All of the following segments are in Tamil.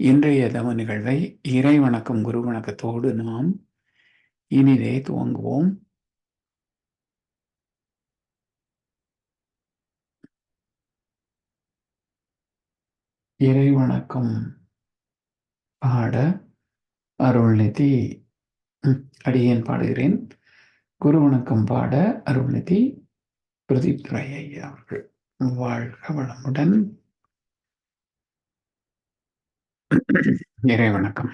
இன்றைய தவ நிகழ்வை இறை வணக்கம் குரு வணக்கத்தோடு நாம் இனிதே துவங்குவோம். இறை வணக்கம் பாட அருள்நிதி அடியேன் பாடுகிறேன். குரு வணக்கம் பாட அருள்நிதி பிரதீப் துரை ஐயா அவர்கள். வாழ்க வளமுடன். இறை வணக்கம்.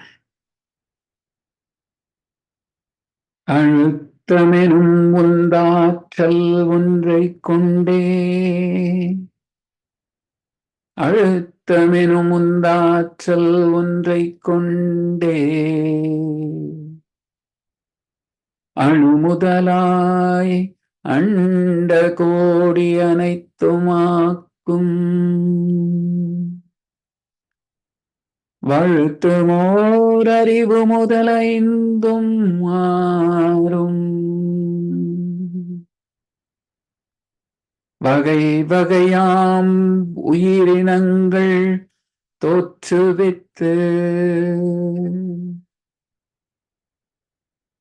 அழுத்தமெனும் உந்தாற்றல் ஒன்றை கொண்டே. அழுத்தமெனும் உந்தாற்றல் ஒன்றை கொண்டே. அணுமுதலாய் அண்ட கோடி அனைத்துமாக்கும். வழுத்துமோர் அறிவு முதலைந்தும் மாறும். வகை வகையாம் உயிரினங்கள் தோற்றுவித்து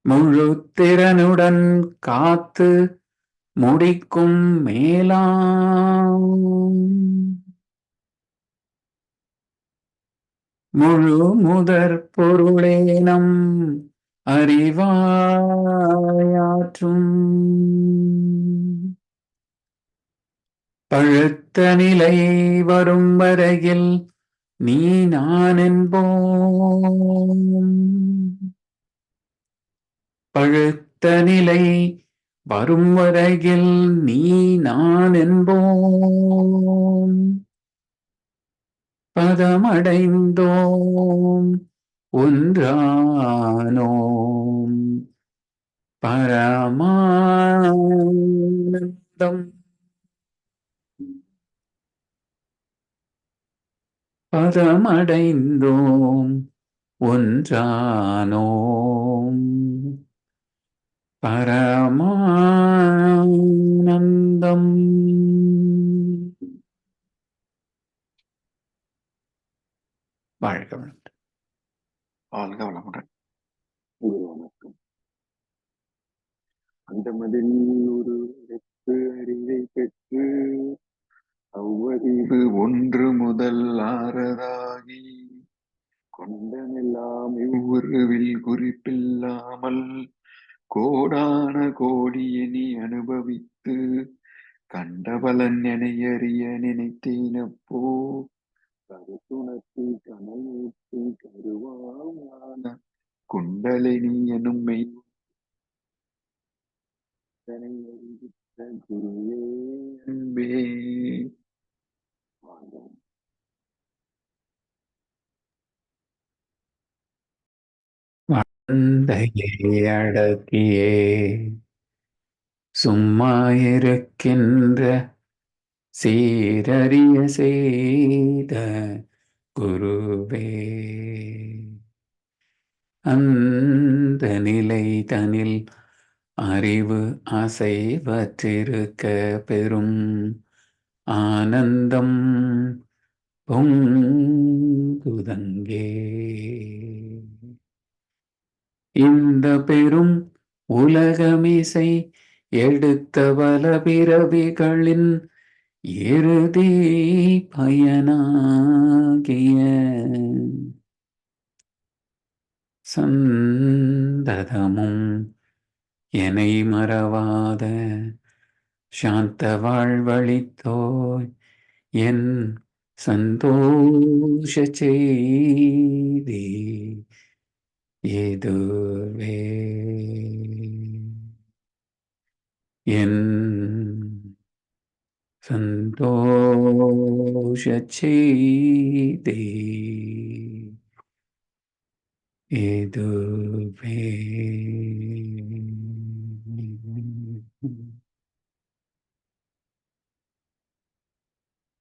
முழு திறனுடன் காத்து முடிக்கும் மேலாம். முழு முதற் பொருளேனம் அறிவாயாற்றும். பழுத்த நிலை வரும் வரையில் நீ நான் என்போம். பழுத்த நிலை வரும் வரையில் நீ நான் என்போம். பதமடைந்தோம். ஒன்றானோம். பரமானந்தம். பதமடைந்தோம். ஒன்றானோம். பரமா வாழ்க வளமுடன் வாழ்க வளமுடன் குரு வணக்கம் அந்த மதில் ஒரு வெப்பு அறிவை பெற்று அவ்வறிவு ஒன்று முதல் ஆறதாகி கொண்டமெல்லாம் இவ்வுருவில் குறிப்பில்லாமல் கோடான கோடியனி அனுபவித்து கண்டபலன் எனையறிய நினைத்தேனப்போ கருத்துணர்த்தி கனலூட்டி கருவாமான குண்டலினி எனும் மெய் தனை அறிவித்த குருவே அன்பே வாழ்க தந்தையை அடக்கியே சும்மா இருக்கின்ற சீரறிய செய்த குருவே. அந்த நிலை தனில் அறிவு அசைவற்றிருக்க பெரும் ஆனந்தம் பொங்குதங்கே. இந்த பெரும் உலகமிசை எடுத்த பல பிறவிகளின் இறுதி பயனாகிய சந்ததமும் என்னை மறவாத சாந்த வாழ்வழித்தோய் என் சந்தோஷ செய்தி. 예드웨 옌 산도샤체이데 예드웨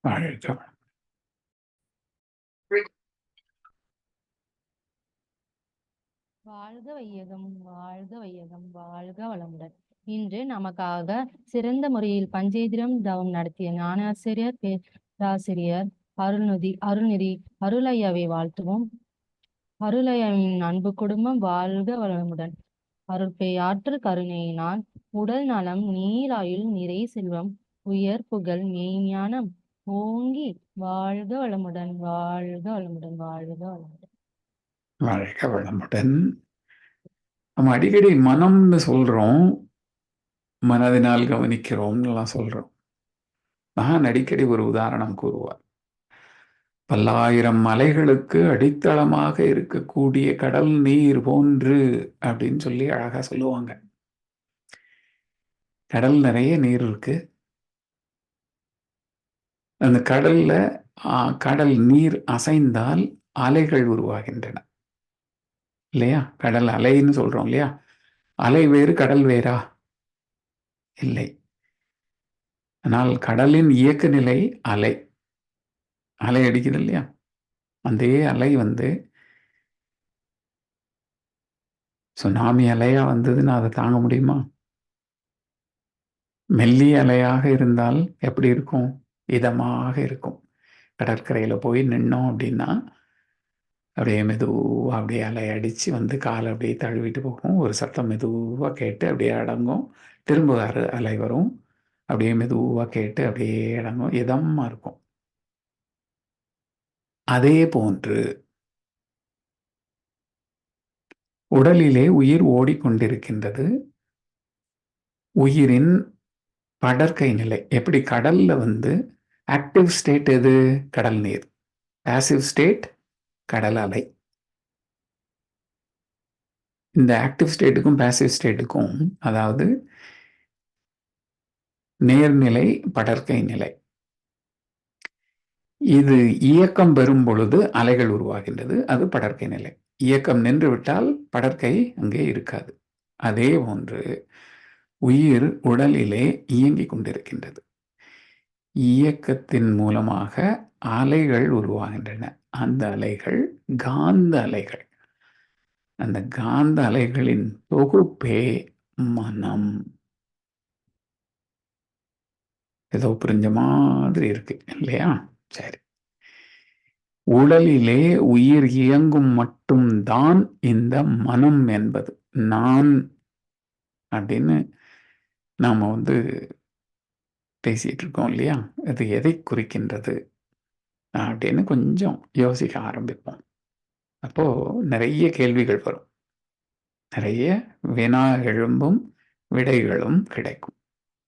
알다 வாழ்க வையகம் வாழ்க வையகம் வாழ்க வளமுடன். இன்று நமக்காக சிறந்த முறையில் பஞ்சேந்திரம் தவம் நடத்திய ஞானாசிரியர் பேராசிரியர் அருள்நிதி அருள்நிதி அருளையாவை வாழ்த்துவோம். அருளையாவின் அன்பு குடும்பம் வாழ்க வளமுடன். அருட்பை கருணையினால் உடல் நலம் நீராயுள் நிறை செல்வம் உயர் புகழ் மெய்ஞானம் ஓங்கி வாழ்க வளமுடன் வாழ்க வளமுடன் வாழ்க வளமுடன். வாழ்க வளமுடன். நம்ம அடிக்கடி மனம்னு சொல்றோம் மனதினால் கவனிக்கிறோம்னுலாம் சொல்றோம். நான் அடிக்கடி ஒரு உதாரணம் கூறுவார். பல்லாயிரம் மலைகளுக்கு அடித்தளமாக இருக்கக்கூடிய கடல் நீர் போன்று அப்படின்னு சொல்லி அழகா சொல்லுவாங்க. கடல் நிறைய நீர் இருக்கு. அந்த கடல்ல கடல் நீர் அசைந்தால் அலைகள் உருவாகின்றன. இல்லையா? கடல் அலைன்னு சொல்றோம் இல்லையா? அலை வேறு கடல் வேறா? இல்லை. ஆனால் கடலின் இயக்க நிலை அலை. அலை அடிக்குது இல்லையா? அதே அலை வந்து சுனாமி அலையா வந்ததுன்னு அதை தாங்க முடியுமா? மெல்லிய அலையாக இருந்தால் எப்படி இருக்கும்? இதமாக இருக்கும். கடற்கரையில் போய் நின்னோம் அப்படின்னா அப்படியே மெதுவாக அப்படியே அலை அடித்து வந்து காலை அப்படியே தழுவிட்டு போகும். ஒரு சத்தம் மெதுவாக கேட்டு அப்படியே அடங்கும். திரும்ப அரு அலை வரும். அப்படியே மெதுவாக கேட்டு அப்படியே அடங்கும். இதமாக இருக்கும். அதே போன்று உடலிலே உயிர் ஓடிக்கொண்டிருக்கின்றது. உயிரின் படற்கை நிலை. எப்படி கடலில் வந்து ஆக்டிவ் ஸ்டேட் எது? கடல் நீர். பேசிவ் ஸ்டேட் கடல் அலை. இந்த ஆக்டிவ் ஸ்டேட்டுக்கும் பேசிவ் ஸ்டேட்டுக்கும் அதாவது நேர்நிலை படற்கை நிலை. இது இயக்கம் பெறும் பொழுது அலைகள் உருவாகின்றது அது படற்கை நிலை. இயக்கம் நின்றுவிட்டால் படற்கை அங்கே இருக்காது. அதே போன்று உயிர் உடலிலே இயங்கிக் கொண்டிருக்கின்றது. இயக்கத்தின் மூலமாக அலைகள் உருவாகின்றன. அந்த அலைகள் காந்த அலைகள். அந்த காந்த அலைகளின் தொகுப்பே மனம். ஏதோ புரிஞ்ச மாதிரி இருக்கு இல்லையா? சரி. உடலிலே உயிர் இயங்கும் மட்டும்தான் இந்த மனம் என்பது. நான் அப்படின்னு நாம வந்து பேசிட்டு இருக்கோம் இல்லையா? அது எதை குறிக்கின்றது? அப்படின்னு கொஞ்சம் யோசிக்க ஆரம்பிப்போம். அப்போ நிறைய கேள்விகள் வரும். நிறைய வினா எழும்பும் விடைகளும் கிடைக்கும்.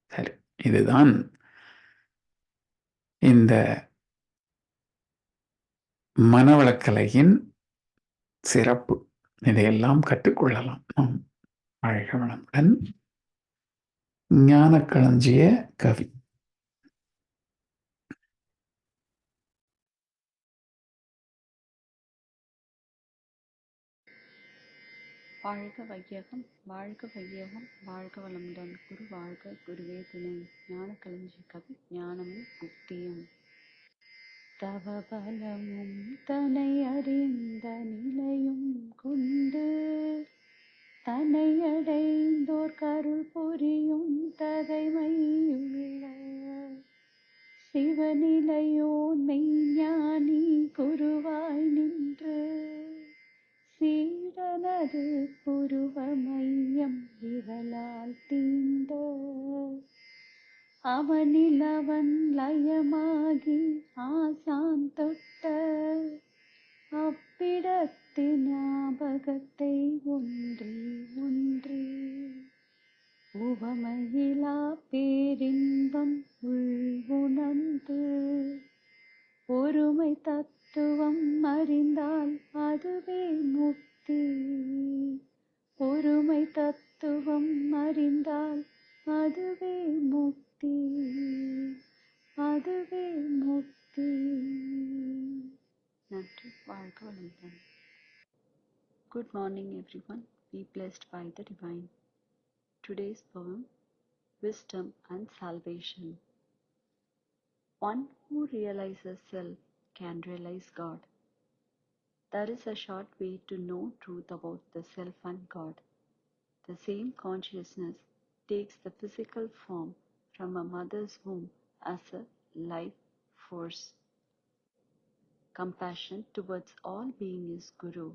சரி இதுதான் இந்த மனவளக்கலையின் சிறப்பு. இதையெல்லாம் கற்றுக்கொள்ளலாம் நாம். வாழ்க வளமுடன் ஞானக்களஞ்சிய கவி. வாழ்க வையகம் வாழ்க வையகம் வாழ்க வளமுடன் குரு வாழ்க குருவே துணை. ஞான களஞ்சி கவி ஞானமும் முக்தியும். தவபலமும் தனை அறிந்த நிலையும் கொண்டு தன்னை அடைந்தோர் கருள் புரியும் தகைமையுள்ள சிவநிலையோ மெய்ஞானி குருவாய் நின்று சீடனது புருவமையம் இவளால் தீண்ட அவனில் அவன் லயமாகி ஆசான் தொட்ட. அப்பிடத்தில் ஞாபகத்தை ஒன்றி ஒன்றி. உவமையிலா பேரின்பம் everyone be blessed by the divine. Today's poem Wisdom and Salvation. One who realizes self can realize God. There is a short way to know truth about the self and God. The same consciousness takes the physical form from a mother's womb as a life force. Compassion towards all being is Guru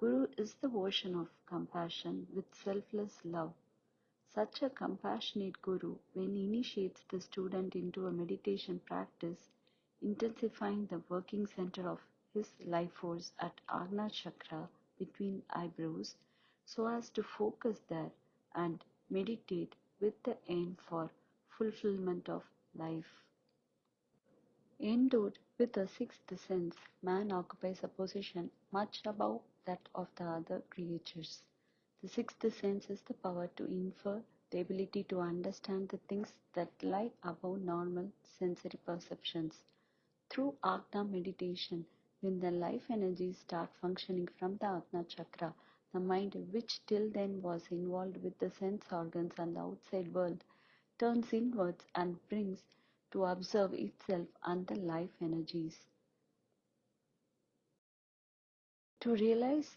guru is the ocean of compassion with selfless love such a compassionate guru, when initiates the student into a meditation practice, intensifying the working center of his life force at Agna Chakra between eyebrows, so as to focus there and meditate with the aim for fulfillment of life. Endowed with a sixth sense, man occupies a position much above that of the other creatures. The sixth sense is the power to infer, the ability to understand the things that lie above normal sensory perceptions. Through Agna meditation, when the life energies start functioning from the Agna chakra, the mind, which till then was involved with the sense organs and the outside world, turns inwards and brings to observe itself and the life energies. To realize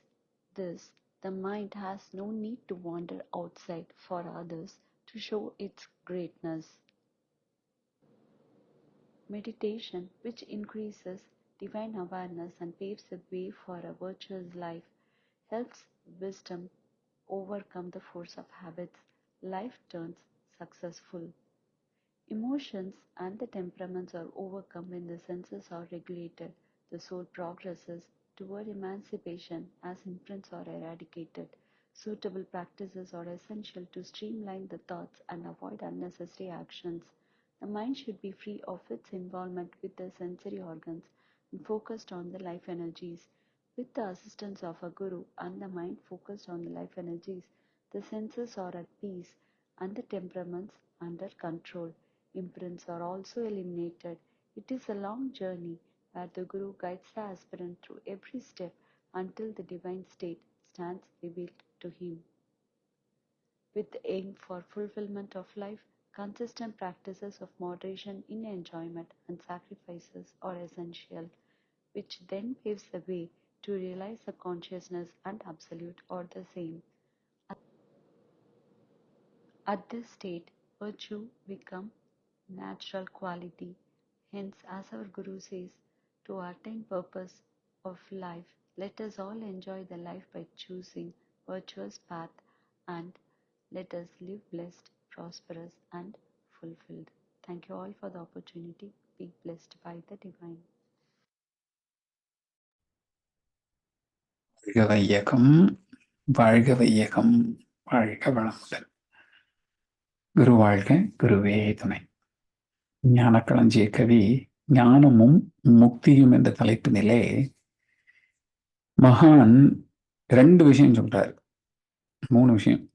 this, the mind has no need to wander outside for others to show its greatness. Meditation, which increases divine awareness and paves the way for a virtuous life, helps wisdom overcome the force of habits. Life turns successful. Emotions and the temperaments are overcome when the senses are regulated. The soul progresses toward emancipation as imprints are eradicated. Suitable practices are essential to streamline the thoughts and avoid unnecessary actions. The mind should be free of its involvement with the sensory organs and focused on the life energies. With the assistance of a guru and the mind focused on the life energies, the senses are at peace and the temperaments under control. Imprints are also eliminated. It is a long journey where the Guru guides the aspirant through every step until the divine state stands revealed to him. With the aim for fulfillment of life, consistent practices of moderation in enjoyment and sacrifices are essential, which then paves the way to realize the consciousness and absolute are the same. At this state, virtue become natural quality. Hence, as our Guru says, to attain purpose of life, let us all enjoy the life by choosing virtuous path and let us live blessed, prosperous and fulfilled. Thank you all for the opportunity. Be blessed by the divine. வாழ்க வையகம் வாழ்க வையகம் வாழ்க வளமுடன் குரு வாழ்க குருவே துணை ஞானக்களஞ்சிய கவி ஞானமும் முக்தியும் என்ற தலைப்பினிலே மகான் ரெண்டு விஷயம் சொல்றார். மூணு விஷயம்.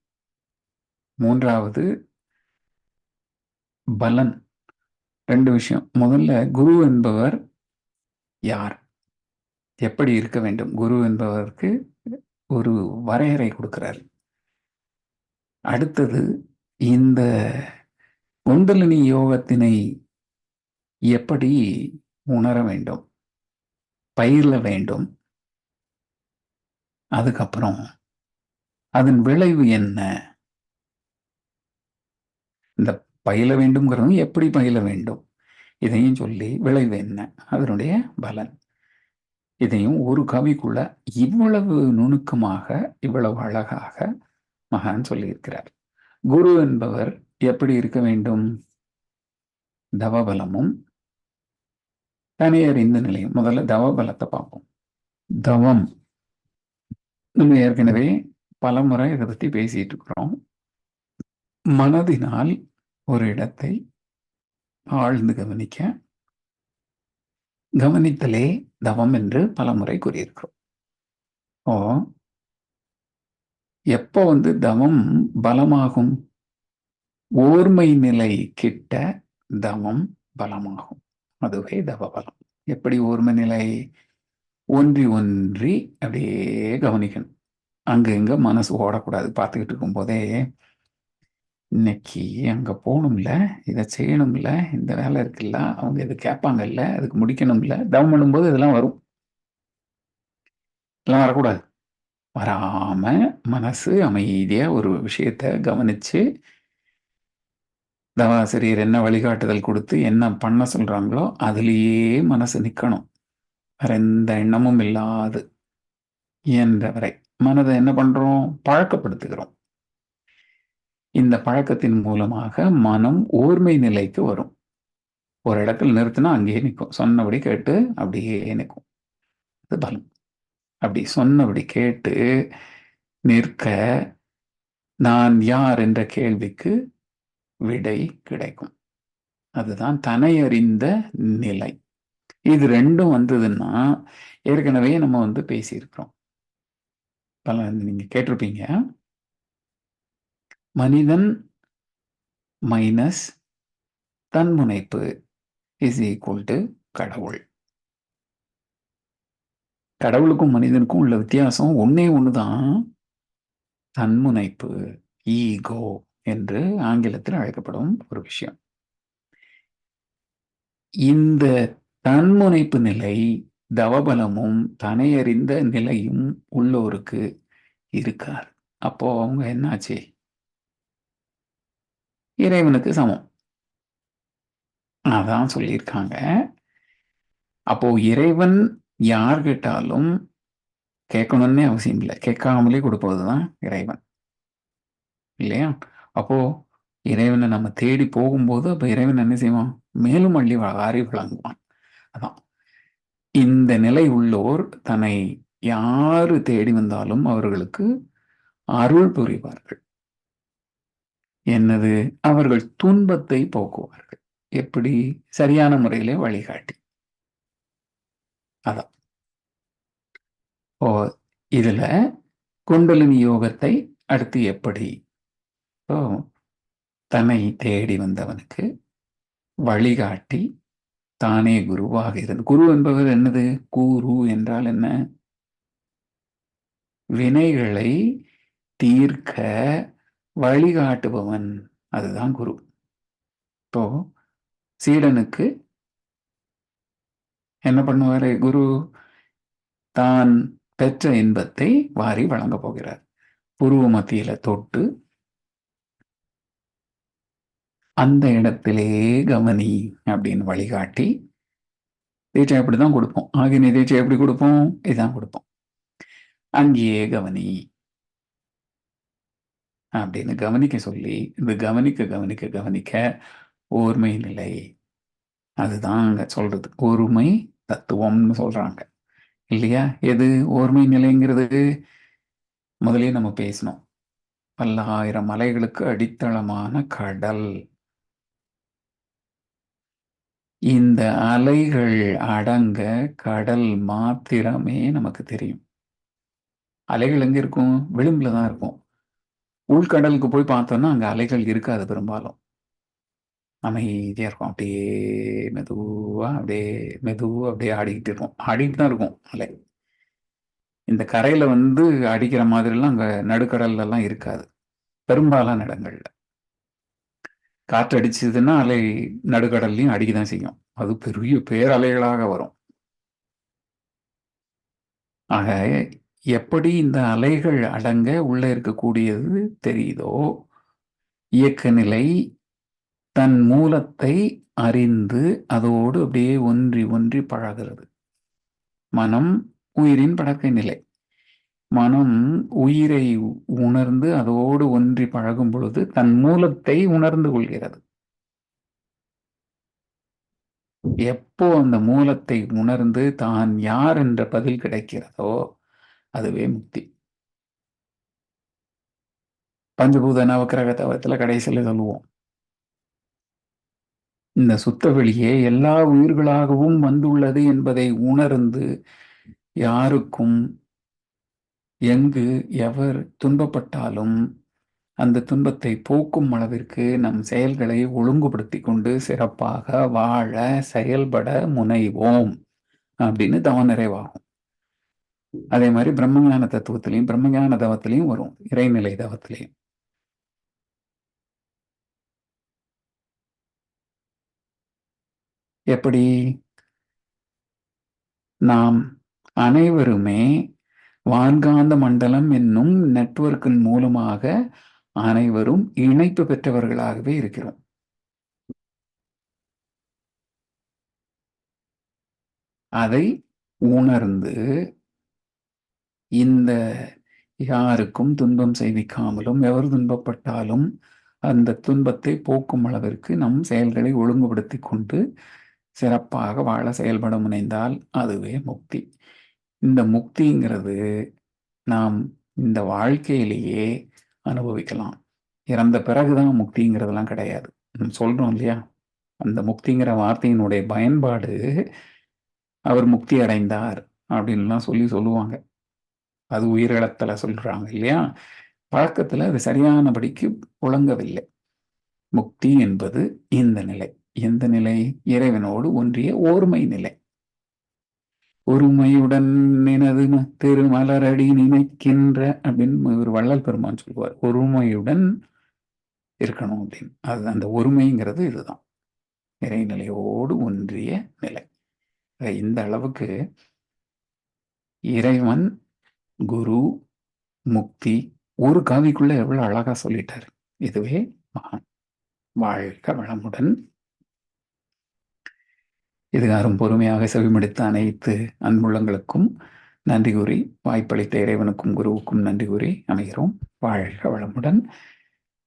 மூன்றாவது பலன். ரெண்டு விஷயம். முதல்ல குரு என்பவர் யார்? எப்படி இருக்க வேண்டும்? குரு என்பவருக்கு ஒரு வரையறை கொடுக்கிறார். அடுத்தது இந்த குண்டலினி யோகத்தினை எப்படி உணர வேண்டும்? பயிரில வேண்டும். அதுக்கப்புறம் அதன் விளைவு என்ன? இந்த பயில வேண்டும்ங்கிறதும் எப்படி பயில வேண்டும்? இதையும் சொல்லி விளைவு என்ன? அதனுடைய பலன். இதையும் ஒரு கவிக்குள்ள இவ்வளவு நுணுக்கமாக இவ்வளவு அழகாக மகான் சொல்லியிருக்கிறார். குரு என்பவர் எப்படி இருக்க வேண்டும்? தவபலமும் தனியார் இந்த நிலையும். முதல்ல தவ பலத்தை பார்ப்போம். தவம். நம்ம ஏற்கனவே பலமுறை இதை பத்தி பேசிட்டு இருக்கிறோம். மனதினால் ஒரு இடத்தை ஆழ்ந்து கவனிக்க கவனித்தலே தவம் என்று பலமுறை கூறியிருக்கிறோம். ஓ எப்போ வந்து தவம் பலமாகும்? ஓர்மை நிலை கிட்ட தவம் பலமாகும். அதுவே தவ பலம் எப்படி ஒருமை நிலை? ஒன்றி ஒன்றி அப்படியே கவனிக்கணும். அங்க இங்க மனசு ஓடக்கூடாது. பார்த்துக்கிட்டு இருக்கும்போதே இன்னைக்கு அங்க போகணும்ல இதை செய்யணும்ல இந்த வேலை இருக்குல்ல அவங்க இது கேட்பாங்கல்ல அதுக்கு முடிக்கணும்ல தவம் பண்ணும்போது இதெல்லாம் வரும். இதெல்லாம் வரக்கூடாது. வராம மனசு அமைதியா ஒரு விஷயத்த கவனிச்சு தவாசிரியர் என்ன வழிகாட்டுதல் கொடுத்து என்ன பண்ண சொல்றாங்களோ அதுலேயே மனசு நிற்கணும் வேற எந்த எண்ணமும் இல்லாது இயன்றவரை. மனதை என்ன பண்றோம்? பழக்கப்படுத்துகிறோம். இந்த பழக்கத்தின் மூலமாக மனம் ஓர்மை நிலைக்கு வரும். ஒரு இடத்துல நிறுத்தினா அங்கேயே நிற்கும் சொன்னபடி கேட்டு அப்படியே நிற்கும் அது பலம். அப்படி சொன்னபடி கேட்டு நிற்க நான் யார் என்ற கேள்விக்கு விடை கிடைக்கும். அதுதான் தனையறிந்த அறிந்த நிலை. இது ரெண்டும் வந்ததுன்னா ஏற்கனவே நம்ம வந்து பேசியிருக்கிறோம். பல நீங்க கேட்டிருப்பீங்க. மனிதன் மைனஸ் தன்முனைப்பு இஸ் ஈக்குவல் டு கடவுள். கடவுளுக்கும் மனிதனுக்கும் உள்ள வித்தியாசம் ஒன்னே தான் தன்முனைப்பு ஈகோ என்று ஆங்கிலத்தில் அழைக்கப்படும் ஒரு விஷயம். இந்த தன்முனைப்பு நிலை தவபலமும் தனையறிந்த நிலையும் உள்ளோருக்கு இருக்கார் அப்போ அவங்க என்னாச்சு? இறைவனுக்கு சமம். அதான் சொல்லியிருக்காங்க. அப்போ இறைவன் யார் கேட்டாலும் கேட்கணும்னே அவசியம் இல்லை. கேட்காமலே கொடுப்பதுதான் இறைவன். இல்லையா? அப்போ இறைவனை நம்ம தேடி போகும்போது அப்போ இறைவன் என்ன செய்வான்? மேலும் அள்ளி வாரி வழங்குவான். அதான். இந்த நிலை உள்ளோர் தன்னை யாரு தேடி வந்தாலும் அவர்களுக்கு அருள் புரிவார்கள். என்னது? அவர்கள் துன்பத்தை போக்குவார்கள். எப்படி? சரியான முறையிலே வழிகாட்டி. அதான். ஓ இதுல குண்டலினி யோகத்தை அடுத்து எப்படி ஸோ தன்னை தேடி வந்தவனுக்கு வழிகாட்டி தானே குருவாக இருந்து குரு என்பவர் என்னது? கூரு என்றால் என்ன? வினைகளை தீர்க்க வழிகாட்டுபவன் அதுதான் குரு. இப்போ சீடனுக்கு என்ன பண்ணுவார்? குரு தான் பெற்ற இன்பத்தை வாரி வழங்க போகிறார். புருவ மத்தியில தொட்டு அந்த இடத்திலே கவனி அப்படின்னு வழிகாட்டி தீட்சை அப்படிதான் கொடுப்போம். ஆகினி தீட்சை எப்படி கொடுப்போம்? இதான் கொடுப்போம். அங்கேயே கவனி அப்படின்னு கவனிக்க சொல்லி இந்த கவனிக்க கவனிக்க கவனிக்க ஓர்மை நிலை. அதுதான் அங்கே சொல்றது. ஒருமை தத்துவம்னு சொல்றாங்க. இல்லையா? எது? ஓர்மை நிலைங்கிறது முதலே நம்ம பேசணும். பல்லாயிரம் மலைகளுக்கு அடித்தளமான கடல். இந்த அலைகள் அடங்க கடல் மாத்திரமே நமக்கு தெரியும். அலைகள் எங்க இருக்கும்? விளிம்புல தான் இருக்கும். உள்கடலுக்கு போய் பார்த்தோம்னா அங்க அலைகள் இருக்காது பெரும்பாலும். அமைதியா இருக்கும். அப்படியே மெதுவா அப்படியே மெதுவாக அப்படியே ஆடிக்கிட்டு இருக்கும். ஆடிட்டு தான் இருக்கும் அலை. இந்த கரையில வந்து அடிக்கிற மாதிரிலாம் அங்க நடுக்கடல்லெல்லாம் இருக்காது. பெரும்பாலான இடங்கள்ல. காற்று அடிச்சதுன்னா அலை நடுக்கடல்லையும் அடிக்கதான் செய்யும். அது பெரிய பேரலைகளாக வரும். ஆக எப்படி இந்த அலைகள் அடங்க உள்ளே இருக்கக்கூடியது தெரியுதோ? இயக்க நிலை தன் மூலத்தை அறிந்து அதோடு அப்படியே ஒன்றி ஒன்றி பழகிறது. மனம் உயிரின் பழக்க நிலை. மனம் உயிரை உணர்ந்து அதோடு ஒன்றி பழகும் பொழுது தன் மூலத்தை உணர்ந்து கொள்கிறது. எப்போ அந்த மூலத்தை உணர்ந்து தான் யார் என்ற பதில் கிடைக்கிறதோ அதுவே முக்தி. பஞ்சபூத நவக்கிரக தவத்தில் கடைசியில் சொல்லுவோம். இந்த சுத்த வெளியே எல்லா உயிர்களாகவும் வந்துள்ளது என்பதை உணர்ந்து யாருக்கும் எங்கு எவர் துன்பப்பட்டாலும் அந்த துன்பத்தை போக்கும் அளவிற்கு நம் செயல்களை ஒழுங்குபடுத்தி கொண்டு சிறப்பாக வாழ செயல்பட முனைவோம் அப்படின்னு தவ நிறைவாகும். அதே மாதிரி பிரம்மஞான தத்துவத்திலையும் பிரம்மஞான தவத்திலையும் வரும் இறைநிலை தவத்திலையும். எப்படி? நாம் அனைவருமே வான்காந்த மண்டலம் என்னும் நெட்வொர்க்கின் மூலமாக அனைவரும் இணைப்பு பெற்றவர்களாகவே இருக்கிறோம். அதை உணர்ந்து இந்த யாருக்கும் துன்பம் செய்விக்காமலும் எவர் துன்பப்பட்டாலும் அந்த துன்பத்தை போக்கும் அளவிற்கு நம் செயல்களை ஒழுங்குபடுத்தி கொண்டு சிறப்பாக வாழ செயல்பட முனைந்தால் அதுவே முக்தி. இந்த முக்திங்கிறது நாம் இந்த வாழ்க்கையிலேயே அனுபவிக்கலாம். இறந்த பிறகுதான் முக்திங்கிறதெல்லாம் கிடையாது. நம்ம சொல்றோம் இல்லையா? அந்த முக்திங்கிற வார்த்தையினுடைய பயன்பாடு அவர் முக்தி அடைந்தார் அப்படின்லாம் சொல்லி சொல்லுவாங்க. அது உயிரிழத்தில் சொல்கிறாங்க இல்லையா? பழக்கத்துல அது சரியானபடிக்கு புழங்கவில்லை. முக்தி என்பது இந்த நிலை. எந்த நிலை இறைவனோடு ஒன்றிய ஓர்மை நிலை. ஒருமையுடன் நினது திருமலரடி நினைக்கின்ற அப்படின்னு ஒரு வள்ளல் பெருமான் சொல்லுவார். ஒருமையுடன் இருக்கணும் அப்படின்னு. அது அந்த ஒருமைங்கிறது இதுதான். இறைநிலையோடு ஒன்றிய நிலை. இந்த அளவுக்கு இறைவன் குரு முக்தி ஒரு காவிக்குள்ள எவ்வளவு அழகா சொல்லிட்டாரு. இதுவே மகான் வாழ்க வளமுடன். இதுகாரும் பொறுமையாக செவிமடுத்த அனைத்து அன்புள்ளங்களுக்கும் நன்றி கூறி வாய்ப்பளித்த இறைவனுக்கும் குருவுக்கும் நன்றி கூறி அமைகிறோம். வாழ்க வளமுடன்.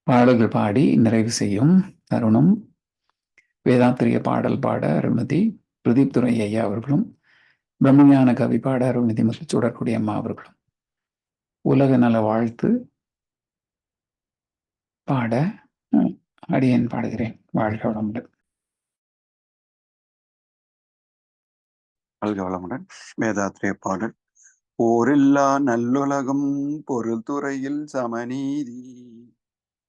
பாடல்கள் பாடி நிறைவு செய்யும் தருணம். வேதாத்திரிய பாடல் பாட அருள்மதி பிரதீப் துரை ஐயா அவர்களும் பிரம்மஞான கவி பாட அருள்மதி மற்றும் சுடற்குடி அம்மா அவர்களும். உலக நல வாழ்த்து பாட அடியன் பாடுகிறேன். வாழ்க வளமுடன். வாழ்க வளமுடன் வேதாத்திரிய பாடல். போரில்லா நல்லுலகம் பொருள் துறையில் சமநீதி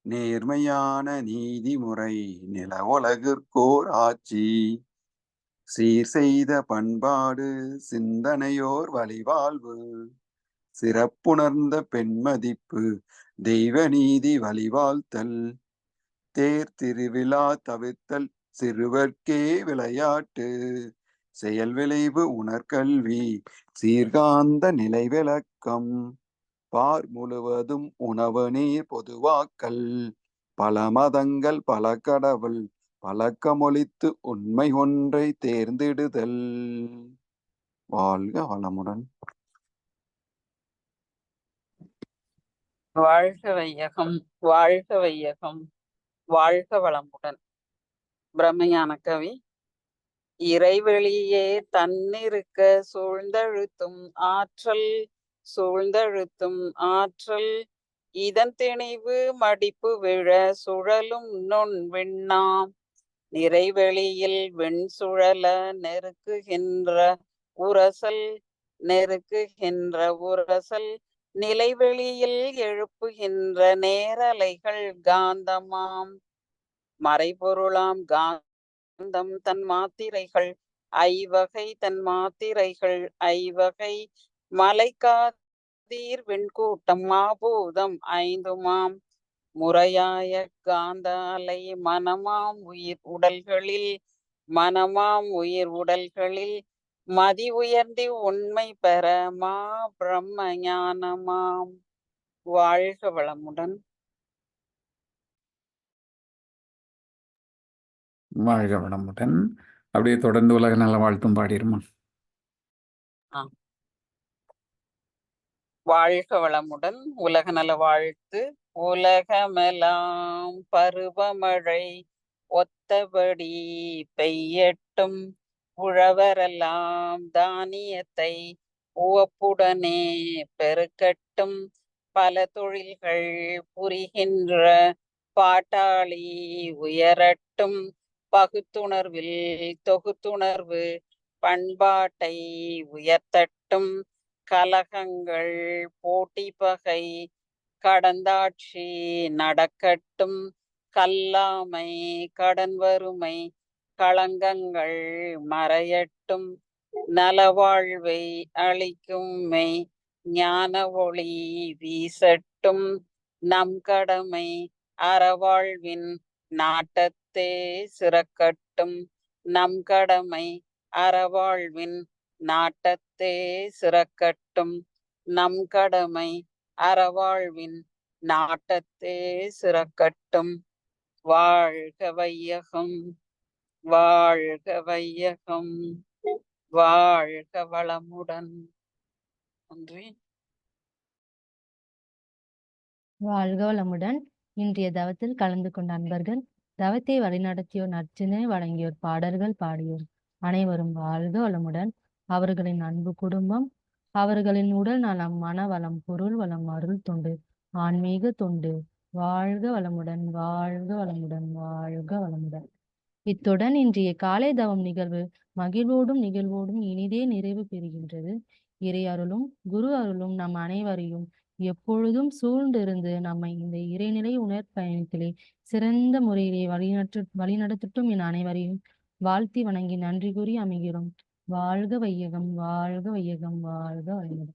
நேர்மையான நீதிமுறை நில உலகிற்கோர் ஆட்சி. சீர் செய்த பண்பாடு சிந்தனையோர் வழிவாழ்வு. சிறப்புணர்ந்த பெண்மதிப்பு தெய்வ நீதி வழிவாழ்த்தல். தேர் திருவிழா தவிர்த்தல் சிறுவர்க்கே விளையாட்டு. செயல் விளைவு உணர்கல்வி சீர்காந்த நிலை விளக்கம். பார் முழுவதும் உணவு நீர் பொதுவாக்கல். பல மதங்கள் பல கடவுள் பழக்கமொழித்து உண்மை ஒன்றை தேர்ந்தெடுதல். வாழ்க வளமுடன். வாழ்க வையகம் வாழ்க வையகம் வாழ்க வளமுடன். பிரம்மையான கவி இறைவெளியே தன்னிருக்க சூழ்ந்தழுத்தும் ஆற்றல் சூழ்ந்தழுத்தும் ஆற்றல். இதன் திணிவு மடிப்பு விழ சுழலும் நுண் விண்ணாம். நிறைவெளியில் வெண் சுழல நெருக்குகின்ற உரசல் நெருக்குகின்ற உரசல். நிலைவெளியில் எழுப்புகின்ற நேரலைகள் காந்தமாம். மறைபொருளாம் காந்த காந்தம் தன் மாத்திரைகள் ஐவகை தன் மாத்திரைகள் ஐவகை மலைக்காதீர் வெண்கூட்டம் மாபூதம் ஐந்துமாம் முறையாய காந்தாலை மனமாம் உயிர் உடல்களில் மனமாம் உயிர் உடல்களில் மதி உயர்ந்தி உண்மை பெற மா பிரம்ம ஞானமாம். வாழ்க வளமுடன். வாழ்க வளமுடன். அப்படியே தொடர்ந்து உலக நல வாழ்த்தும் பாடிருமா வாழ்க வளமுடன் உலக நல வாழ்த்து உலகமெல்லாம் பருவமழை ஒத்தபடி பெய்யட்டும். உழவரெல்லாம் தானியத்தை உவப்புடனே பெருக்கட்டும். பல தொழில்கள் புரிகின்ற பாட்டாளி உயரட்டும். பகுத்துணர்வில் தொகுத்துணர்வு பண்பாட்டை உயர்த்தட்டும். கலகங்கள் போட்டி பகை கடந்தாட்சி நடக்கட்டும். கல்லாமை கடன் வறுமை களங்கங்கள் மறையட்டும். நலவாழ்வை அளிக்கும் மெய் ஞான ஒளி வீசட்டும். நம் கடமை அறவாழ்வின் நாட்டத்தே சிறக்கட்டும் நம் கடமை அறவாழ்வின் நாட்டத்தே சிறக்கட்டும் நம் கடமை அறவாழ்வின் நாட்டத்தே சிறக்கட்டும். வாழ்க வையகம் வாழ்க வையகம் வாழ்க வளமுடன். நன்றி. வாழ்க வளமுடன். இன்றைய தவத்தில் கலந்து கொண்ட அன்பர்கள் தவத்தை வழிநடத்தியோர் நற்சினை வழங்கியோர் பாடல்கள் பாடியோர் அனைவரும் வாழ்க வளமுடன். அவர்களின் அன்பு குடும்பம் அவர்களின் உடல் நலம் மன வளம் பொருள் வளம் அருள் தொண்டு ஆன்மீக தொண்டு. வாழ்க வளமுடன் வாழ்க வளமுடன் வாழ்க வளமுடன். இத்துடன் இன்றைய காலை தவம் நிகழ்வு மகிழ்வோடும் நிகழ்வோடும் இனிதே நிறைவு பெறுகின்றது. இறை அருளும் குரு அருளும் நம் அனைவரையும் எப்பொழுதும் சூழ்ந்திருந்து நம்மை இந்த இறைநிலை உணர்பயணத்திலே சிறந்த முறையிலே வழிநட்டு வழிநடத்தட்டும் என அனைவரையும் வாழ்த்தி வணங்கி நன்றி கூறி அமைகிறோம். வாழ்க வையகம் வாழ்க வையகம் வாழ்க வையகம்